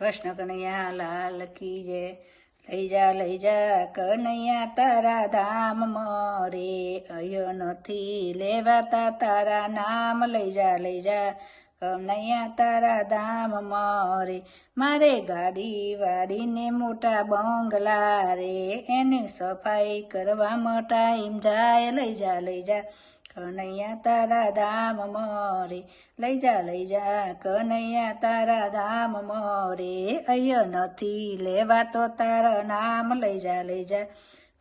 કૃષ્ણ કનૈયા લાલ કી જય. લઈ જા લઈ જા કનૈયા, તારા ધામ મરે. અયો નથી લેવાતા તારા નામ. લઈ જા લઈ જા કનૈયા, તારા ધામ મરે. મારે ગાડી વાડીને મોટા બંગલા રે. એની સફાઈ કરવા ટાઈમ જાય. લઈ જા લઈ જા કનૈયા તારા ધામ મોરે લઈ જા લઈ જા કનૈયા તારા ધામ મોરે અయ్યો નથી લેવા તો તારા નામ લઈ જા લઈ જા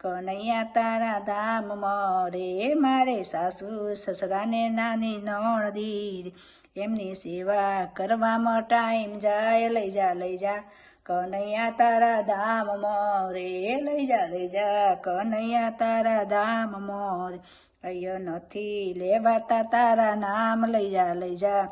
કનૈયા તારા ધામ મોરે મારે સાસુ સસરાને નાની નણદી એમની સેવા કરવામાં ટાઈમ જાય લઈ જા લઈ જા કનૈયા તારા ધામ મોરે લઈ જા લઈ જા કનૈયા તારા ધામ મોરે। અయ్યો નથી લેવાતા તારા નામ લઈ જા લઈ જા.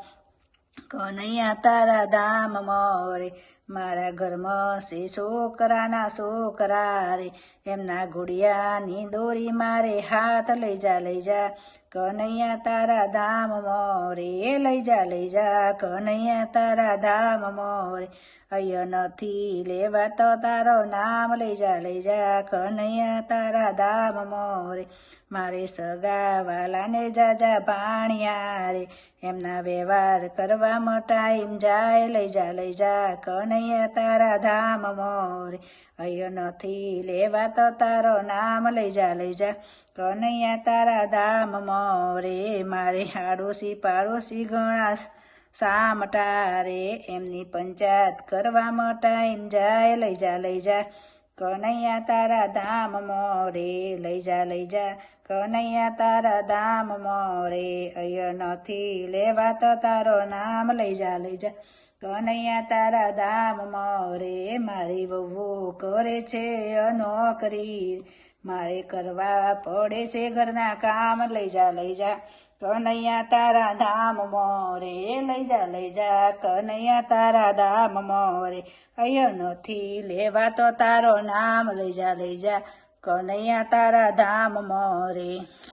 કનૈયા તારા ધામ મોરે, મારા ઘરમાં છે છોકરાના છોકરા રે, એમના ઘોડિયાની દોરી મારે હાથ લઈ જા લઈ જા, કનૈયા તારા ધામ મોરે લઈ જા લઈ જા, કનૈયા તારા ધામ મોરે અહીંયા નથી લેવા તો તારો નામ લઈ જા લઈ જા, કનૈયા તારા ધામ મોરે, મારે સગા વાલાને જાજા ભાણિયા રે, એમના વ્યવહાર કરવામાં ટાઈમ જાય, લઈ જા લઈ જા, કનૈયા તારા ધામ મોરે. અયો નથી લેવા તો તારો નામ, લઈ જા લઈ જા, કનૈયા તારા ધામ મોરે. મારે આડોશી પાડોશી ઘણા સામટા રે એમની પંચાયત કરવામાં ટાઈમ જાય, લઈ જા લઈ જા કનૈયા તારા ધામ મોરે, લઈ જા લઈ જા. કનૈયા તારા ધામ મોરે, અય નથી લેવા તો તારો નામ. લઈ જા લઈ જા. કનૈયા તારા ધામ મોરે, મારી બહુ કરે છે નોકરી. મારે કરવા પડે છે ઘરના કામ. લઈ જા લઈ જા. કનૈયા તારા ધામ મોરે. લઈ જા લઈ જા. કનૈયા તારા ધામ મોરે. અయ్યો નથી લેવા તો તારો નામ. લઈ જા લઈ જા. કનૈયા તારા ધામ મોરે.